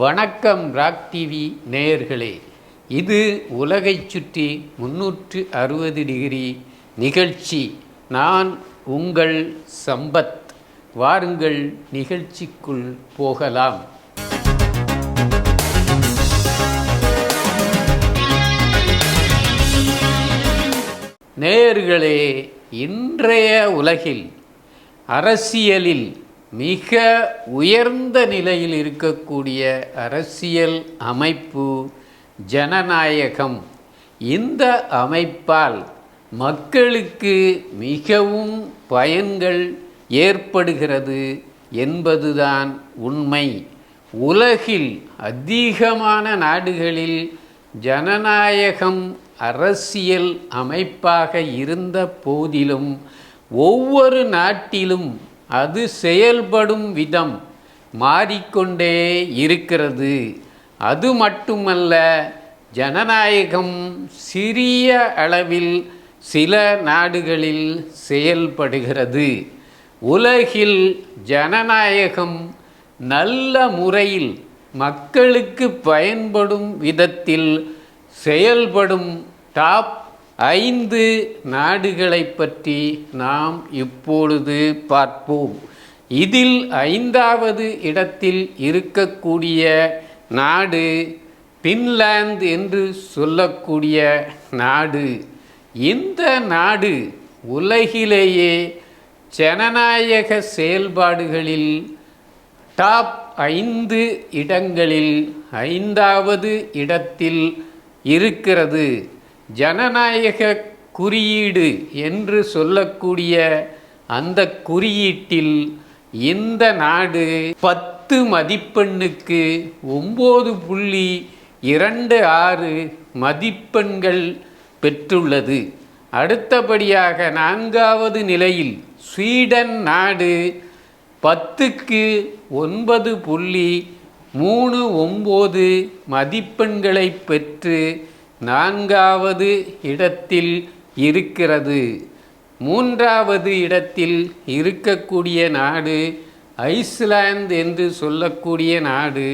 வணக்கம் rock TV நேயர்களே. இது உலகைச் சுற்றி முன்னூற்று அறுபது டிகிரி நிகழ்ச்சி. நான் உங்கள் சம்பத். வாருங்கள் நிகழ்ச்சிக்குள் போகலாம். நேயர்களே இன்றைய உலகில் அரசியலில் மிக உயர்ந்த நிலையில் இருக்கக்கூடிய அரசியல் அமைப்பு ஜனநாயகம் இந்த அமைப்பால் மக்களுக்கு மிகவும் பயன்கள் ஏற்படுகிறது என்பதுதான் உண்மை. உலகில் அதிகமான நாடுகளில் ஜனநாயகம் அரசியல் அமைப்பாக இருந்த போதிலும் ஒவ்வொரு நாட்டிலும் அது செயல்படும் விதம் மாறிக்கொண்டே இருக்கிறது. அது மட்டுமல்ல ஜனநாயகம் சிறிய அளவில் சில நாடுகளில் செயல்படுகிறது. உலகில் ஜனநாயகம் நல்ல முறையில் மக்களுக்கு பயன்படும் விதத்தில் செயல்படும் டாப் ஐந்து நாடுகளை பற்றி நாம் இப்பொழுது பார்ப்போம். இதில் ஐந்தாவது இடத்தில் இருக்கக்கூடிய நாடு பின்லாந்து என்று சொல்லக்கூடிய நாடு. இந்த நாடு உலகிலேயே ஜனநாயக செயல்பாடுகளில் டாப் ஐந்து இடங்களில் ஐந்தாவது இடத்தில் இருக்கிறது. ஜனநாயக குறியீடு என்று சொல்லக்கூடிய அந்த குறியீட்டில் இந்த நாடு பத்து மதிப்பெண்ணுக்கு ஒம்பது புள்ளி இரண்டு ஆறு மதிப்பெண்கள் பெற்றுள்ளது. அடுத்தபடியாக நான்காவது நிலையில் ஸ்வீடன் நாடு பத்துக்கு ஒன்பது புள்ளி மூணு ஒம்பது மதிப்பெண்களை பெற்று நான்காவது இடத்தில் இருக்கிறது. மூன்றாவது இடத்தில் இருக்கக்கூடிய நாடு ஐஸ்லாந்து என்று சொல்லக்கூடிய நாடு.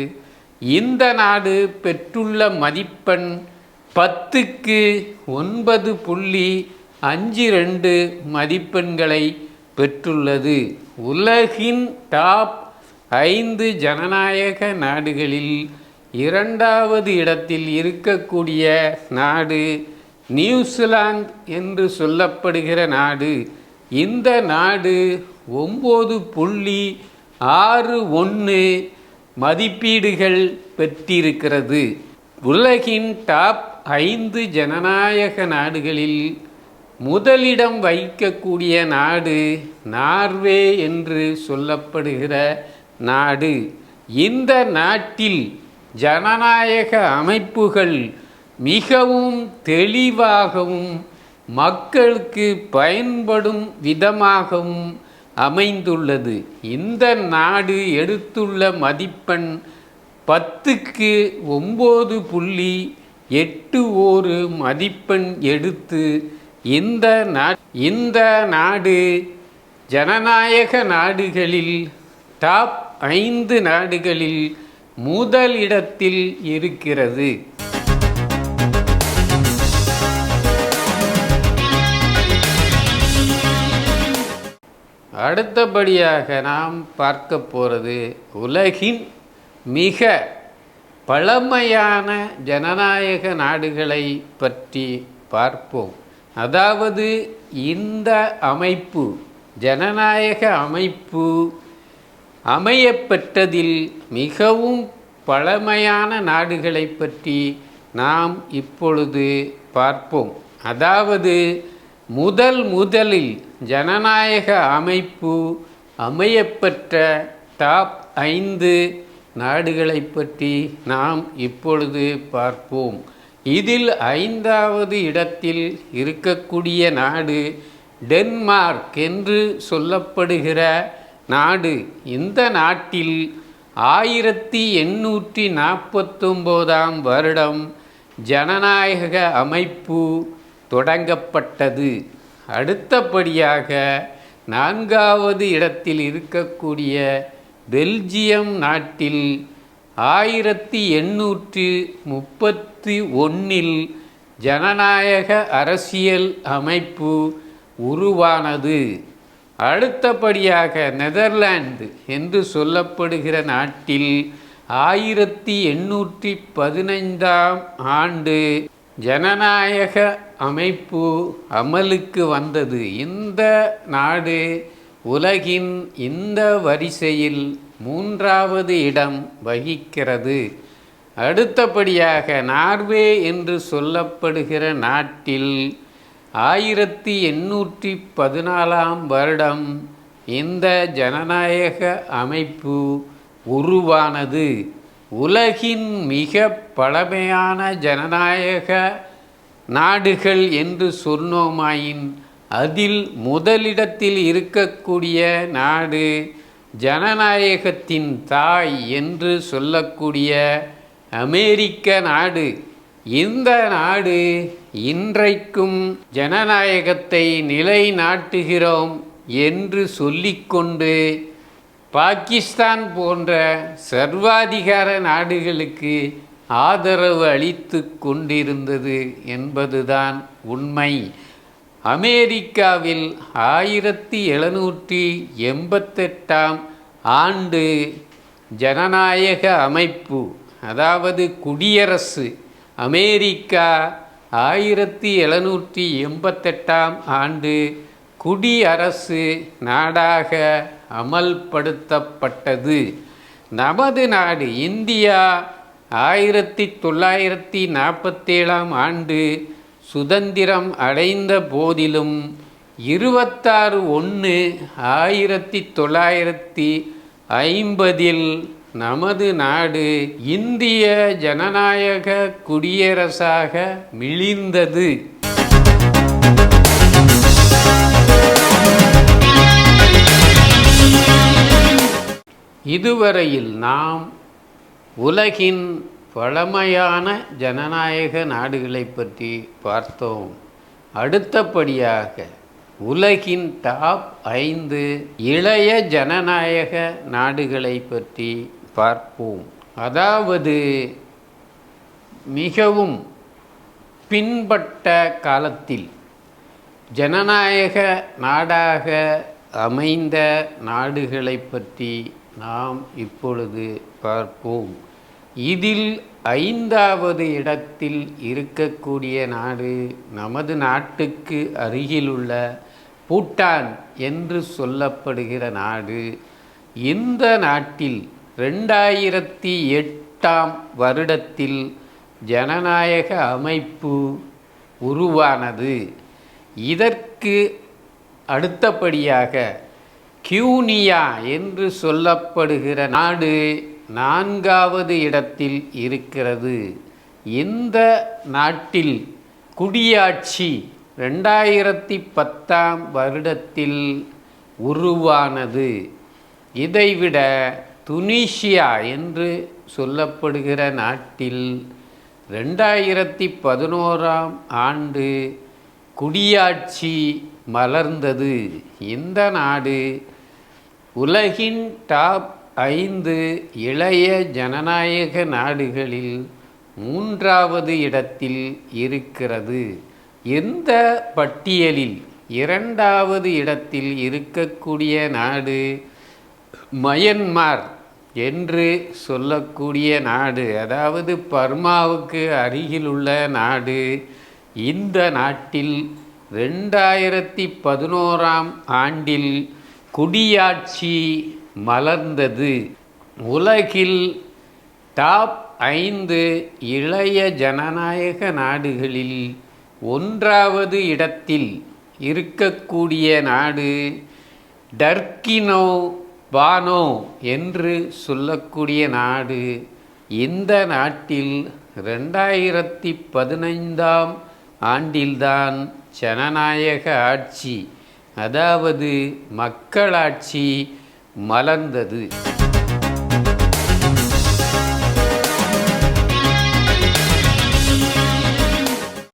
இந்த நாடு பெற்றுள்ள மதிப்பெண் பத்துக்கு ஒன்பது புள்ளி அஞ்சு ரெண்டு மதிப்பெண்களை பெற்றுள்ளது. உலகின் டாப் ஐந்து ஜனநாயக நாடுகளில் இரண்டாவது இடத்தில் இருக்கக்கூடிய நாடு நியூசிலாந்து என்று சொல்லப்படுகிற நாடு. இந்த நாடு ஒம்பது புள்ளி ஆறு ஒன்று மதிப்பீடுகள் பெற்றிருக்கிறது. உலகின் டாப் ஐந்து ஜனநாயக நாடுகளில் முதலிடம் வைக்கக்கூடிய நாடு நார்வே என்று சொல்லப்படுகிற நாடு. இந்த நாட்டில் ஜனநாயக அமைப்புகள் மிகவும் தெளிவாகவும் மக்களுக்கு பயன்படும் விதமாகவும் அமைந்துள்ளது. இந்த நாடு எடுத்துள்ள மதிப்பெண் பத்துக்கு ஒம்பது புள்ளி எட்டு ஒரு மதிப்பெண் எடுத்து இந்த நா இந்த நாடு ஜனநாயக நாடுகளில் டாப் ஐந்து நாடுகளில் முதலிடத்தில் இருக்கிறது. அடுத்தபடியாக நாம் பார்க்க போகிறது உலகின் மிக பழமையான ஜனநாயக நாடுகளை பற்றி பார்ப்போம். அதாவது இந்த அமைப்பு ஜனநாயக அமைப்பு அமையப்பெற்றதில் மிகவும் பழமையான நாடுகளை பற்றி நாம் இப்பொழுது பார்ப்போம். அதாவது முதல் முதலில் ஜனநாயக அமைப்பு அமையப்பெற்ற டாப் ஐந்து நாடுகளை பற்றி நாம் இப்பொழுது பார்ப்போம். இதில் ஐந்தாவது இடத்தில் இருக்கக்கூடிய நாடு டென்மார்க் என்று சொல்லப்படுகிற நாடு. இந்த நாட்டில் ஆயிரத்தி எண்ணூற்றி நாற்பத்தொம்போதாம் வருடம் ஜனநாயக அமைப்பு தொடங்கப்பட்டது. அடுத்தபடியாக நான்காவது இடத்தில் இருக்கக்கூடிய பெல்ஜியம் நாட்டில் ஆயிரத்தி எண்ணூற்று முப்பத்தி ஒன்றில் ஜனநாயக அரசியல் அமைப்பு உருவானது. அடுத்தபடியாக நெதர்லாந்து என்று சொல்லப்படுகிற நாட்டில் ஆயிரத்தி எண்ணூற்றி பதினைந்தாம் ஆண்டு ஜனநாயக அமைப்பு அமலுக்கு வந்தது. இந்த நாடு உலகின் இந்த வரிசையில் மூன்றாவது இடம் வகிக்கிறது. அடுத்தபடியாக நார்வே என்று சொல்லப்படுகிற நாட்டில் ஆயிரத்தி எண்ணூற்றி பதினாலாம் வருடம் இந்த ஜனநாயக அமைப்பு உருவானது. உலகின் மிக பழமையான ஜனநாயக நாடுகள் என்று சொன்னோமாயின் அதில் முதலிடத்தில் இருக்கக்கூடிய நாடு ஜனநாயகத்தின் தாய் என்று சொல்லக்கூடிய அமெரிக்க நாடு. இந்த நாடு இன்றைக்கும் ஜனநாயகத்தை நிலைநாட்டுகிறோம் என்று சொல்லிக்கொண்டு பாகிஸ்தான் போன்ற சர்வாதிகார நாடுகளுக்கு ஆதரவு அளித்து கொண்டிருந்தது என்பதுதான் உண்மை. அமெரிக்காவில் ஆயிரத்தி எழுநூற்றி எண்பத்தெட்டாம் ஆண்டு ஜனநாயக அமைப்பு அதாவது குடியரசு அமெரிக்கா ஆயிரத்தி எழுநூற்றி எண்பத்தெட்டாம் ஆண்டு குடியரசு நாடாக அமல்படுத்தப்பட்டது. நமது நாடு இந்தியா ஆயிரத்தி தொள்ளாயிரத்தி நாற்பத்தேழாம் ஆண்டு சுதந்திரம் அடைந்த போதிலும் இருபத்தாறு ஒன்று ஆயிரத்தி தொள்ளாயிரத்தி ஐம்பதில் நமது நாடு இந்திய ஜனநாயக குடியரசாக மிழிந்தது இதுவரையில் நாம் உலகின் பழமையான ஜனநாயக நாடுகளை பற்றி பார்த்தோம். அடுத்தபடியாக உலகின் டாப் ஐந்து இளைய ஜனநாயக நாடுகளை பற்றி பார்ப்போம். அதாவது மிகவும் பின்பட்ட காலத்தில் ஜனநாயக நாடாக அமைந்த நாடுகளை பற்றி நாம் இப்பொழுது பார்ப்போம். இதில் ஐந்தாவது இடத்தில் இருக்கக்கூடிய நாடு நமது நாட்டுக்கு அருகிலுள்ள பூட்டான் என்று சொல்லப்படுகிற நாடு இந்த நாட்டில் ரெண்டாயிரத்தி எட்டாம் வருடத்தில் ஜனநாயக அமைப்பு உருவானது. இதற்கு அடுத்தபடியாக கியூனியா என்று சொல்லப்படுகிற நாடு நான்காவது இடத்தில் இருக்கிறது. இந்த நாட்டில் குடியாட்சி ரெண்டாயிரத்தி பத்தாம் வருடத்தில் உருவானது. இதைவிட துனிஷியா என்று சொல்லப்படுகிற நாட்டில் ரெண்டாயிரத்தி பதினோராம் ஆண்டு குடியாட்சி மலர்ந்தது. இந்த நாடு உலகின் டாப் ஐந்து இளைய ஜனநாயக நாடுகளில் மூன்றாவது இடத்தில் இருக்கிறது. இந்த பட்டியலில் இரண்டாவது இடத்தில் இருக்கக்கூடிய நாடு? மயன்மார். என்று சொல்லக்கூடிய நாடு அதாவது பர்மாவுக்கு அருகிலுள்ள நாடு இந்த நாட்டில் ரெண்டாயிரத்தி பதினோராம் ஆண்டில் குடியாட்சி மலர்ந்தது. உலகில் டாப் ஐந்து இளைய ஜனநாயக நாடுகளில் ஒன்றாவது இடத்தில் இருக்கக்கூடிய நாடு டர்கினோ பானோ என்று சொல்லக்கூடிய நாடு இந்த நாட்டில் ரெண்டாயிரத்தி பதினைந்தாம் ஆண்டில்தான் ஜனநாயக ஆட்சி அதாவது மக்களாட்சி மலர்ந்தது.